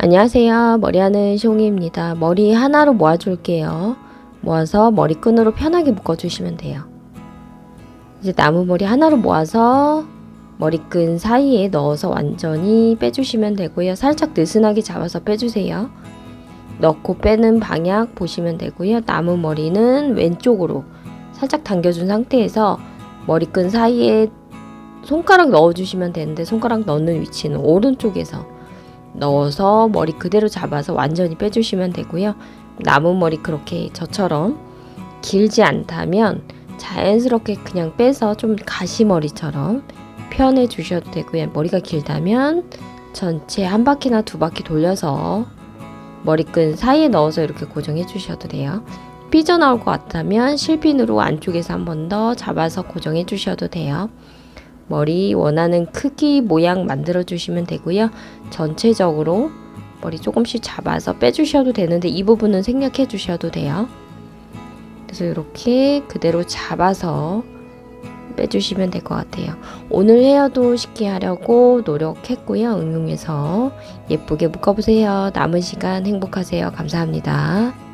안녕하세요. 머리하는 숑이입니다. 머리 하나로 모아줄게요. 모아서 머리끈으로 편하게 묶어주시면 돼요. 이제 나무 머리 하나로 모아서 머리끈 사이에 넣어서 완전히 빼주시면 되고요. 살짝 느슨하게 잡아서 빼주세요. 넣고 빼는 방향 보시면 되고요. 나무 머리는 왼쪽으로 살짝 당겨준 상태에서 머리끈 사이에 손가락 넣어주시면 되는데 손가락 넣는 위치는 오른쪽에서 넣어서 머리 그대로 잡아서 완전히 빼주시면 되고요. 남은 머리 그렇게 저처럼 길지 않다면 자연스럽게 그냥 빼서 좀 가시머리처럼 편해 주셔도 되고요. 머리가 길다면 전체 한 바퀴나 두 바퀴 돌려서 머리끈 사이에 넣어서 이렇게 고정해 주셔도 돼요. 삐져나올 것 같다면 실핀으로 안쪽에서 한 번 더 잡아서 고정해 주셔도 돼요. 머리 원하는 크기 모양 만들어 주시면 되고요. 전체적으로 머리 조금씩 잡아서 빼주셔도 되는데 이 부분은 생략해 주셔도 돼요. 그래서 이렇게 그대로 잡아서 빼주시면 될 것 같아요. 오늘 헤어도 쉽게 하려고 노력했고요. 응용해서 예쁘게 묶어보세요. 남은 시간 행복하세요. 감사합니다.